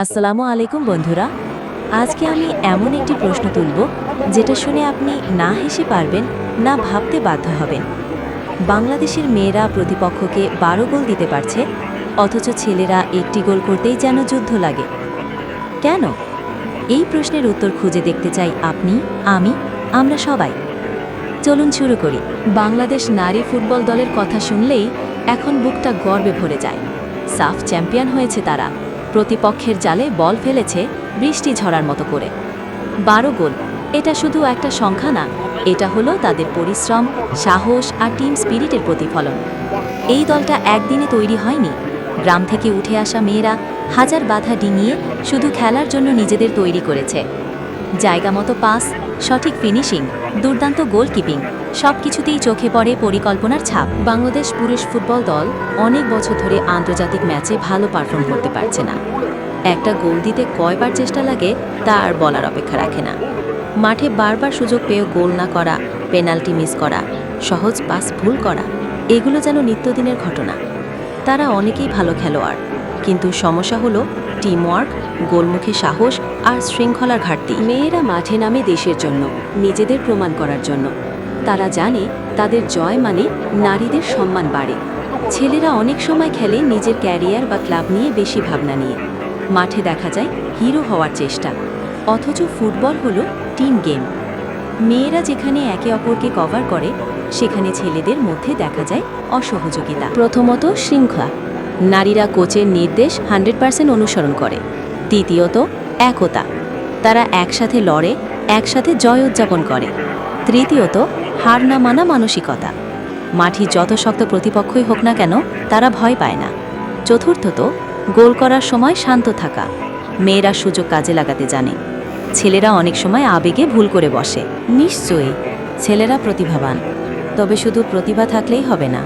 আসসালামু আলাইকুম, বন্ধুরা। আজকে আমি এমন একটি প্রশ্ন তুলব, যেটা শুনে আপনি না হেসে পারবেন, না ভাবতে বাধ্য হবেন। বাংলাদেশের মেয়েরা প্রতিপক্ষকে বারো গোল দিতে পারছে, অথচ ছেলেরা একটি গোল করতেই যেন যুদ্ধ লাগে। কেন? এই প্রশ্নের উত্তর খুঁজে দেখতে চাই আপনি, আমি, আমরা সবাই। চলুন শুরু করি। বাংলাদেশ নারী ফুটবল দলের কথা শুনলেই এখন বুকটা গর্বে ভরে যায়। সাফ চ্যাম্পিয়ন হয়েছে তারা। প্রতিপক্ষের জালে বল ফেলেছে বৃষ্টি ঝরার মতো করে। বারো গোল। এটা শুধু একটা সংখ্যা না, এটা হলো তাদের পরিশ্রম, সাহস আর টিম স্পিরিটের প্রতিফলন। এই দলটা একদিনে তৈরি হয়নি। গ্রাম থেকে উঠে আসা মেয়েরা হাজার বাধা ডিঙিয়ে শুধু খেলার জন্য নিজেদের তৈরি করেছে। জায়গা মতো পাস, সঠিক ফিনিশিং, দুর্দান্ত গোলকিপিং। সব কিছুতেই চোখে পড়ে পরিকল্পনার ছাপ। বাংলাদেশ পুরুষ ফুটবল দল অনেক বছর ধরে আন্তর্জাতিক ম্যাচে ভালো পারফর্ম করতে পারছে না। একটা গোল দিতে কয়বার চেষ্টা লাগে, তা আর বলার অপেক্ষা রাখে না। মাঠে বারবার সুযোগ পেয়েও গোল না করা, পেনাল্টি মিস করা, সহজ পাস ভুল করা, এগুলো যেন নিত্যদিনের ঘটনা। তারা অনেকেই ভালো খেলোয়াড়, কিন্তু সমস্যা হলো টিমওয়ার্ক গোলমুখে সাহস আর শৃঙ্খলার ঘাটতি। মেয়েরা মাঠে নামে দেশের জন্য, নিজেদের প্রমাণ করার জন্য। তারা জানে তাদের জয় মানে নারীদের সম্মান বাড়ে। ছেলেরা অনেক সময় খেলে নিজের ক্যারিয়ার বা ক্লাব নিয়ে বেশি ভাবনা নিয়ে। মাঠে দেখা যায় হিরো হওয়ার চেষ্টা। অথচ ফুটবল হলো টিম গেম। মেয়েরা যেখানে একে অপরকে কভার করে, সেখানে ছেলেদের মধ্যে দেখা যায় অসহযোগিতা। প্রথমত শৃঙ্খলা। নারীরা কোচের নির্দেশ হান্ড্রেড পার্সেন্ট অনুসরণ করে। দ্বিতীয়ত, একতা। তারা একসাথে লড়ে, একসাথে জয় উদযাপন করে। তৃতীয়ত হার না মানা মানসিকতা। মাঠে যত শক্ত প্রতিপক্ষই হোক না কেন, তারা ভয় পায় না। চতুর্থত, গোল করার সময় শান্ত থাকা। মেয়েরা সুযোগ কাজে লাগাতে জানে। ছেলেরা অনেক সময় আবেগে ভুল করে বসে। নিশ্চয়ই, ছেলেরা প্রতিভাবান। তবে শুধু প্রতিভা থাকলেই হবে না।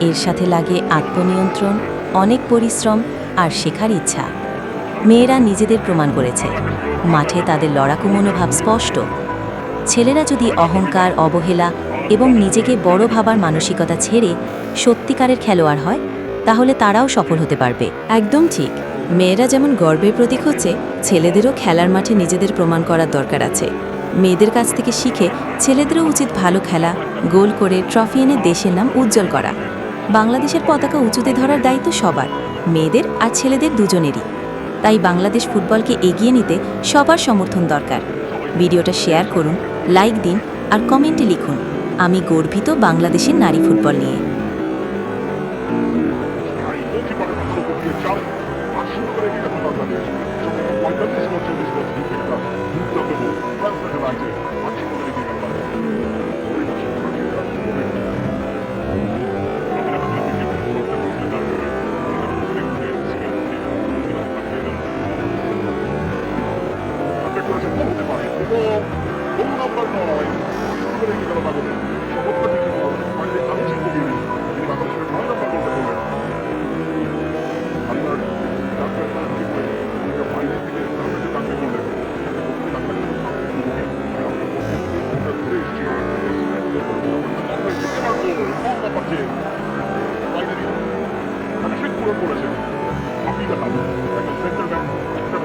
এর সাথে লাগে আত্মনিয়ন্ত্রণ, অনেক পরিশ্রম আর শেখার ইচ্ছা। মেয়েরা নিজেদের প্রমাণ করেছে। মাঠে তাদের লড়াকু মনোভাব স্পষ্ট। ছেলেরা যদি অহংকার, অবহেলা এবং নিজেকে বড় ভাবার মানসিকতা ছেড়ে সত্যিকারের খেলোয়াড় হয়, তাহলে তারাও সফল হতে পারবে। একদম ঠিক। মেয়েরা যেমন গর্বের প্রতীক হচ্ছে, ছেলেদেরও খেলার মাঠে নিজেদের প্রমাণ করার দরকার আছে। মেয়েদের কাছ থেকে শিখে ছেলেদেরও উচিত ভালো খেলা, গোল করে ট্রফি এনে দেশের নাম উজ্জ্বল করা। বাংলাদেশের পতাকা উঁচুতে ধরার দায়িত্ব সবার, মেয়েদের আর ছেলেদের দুজনেরই। তাই বাংলাদেশ ফুটবলকে এগিয়ে নিতে সবার সমর্থন দরকার। ভিডিওটা শেয়ার করুন লাইক দিন আর কমেন্টে লিখুন। আমি গর্বিত বাংলাদেশের নারী ফুটবল নিয়ে।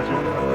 যেভাবে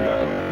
Gracias.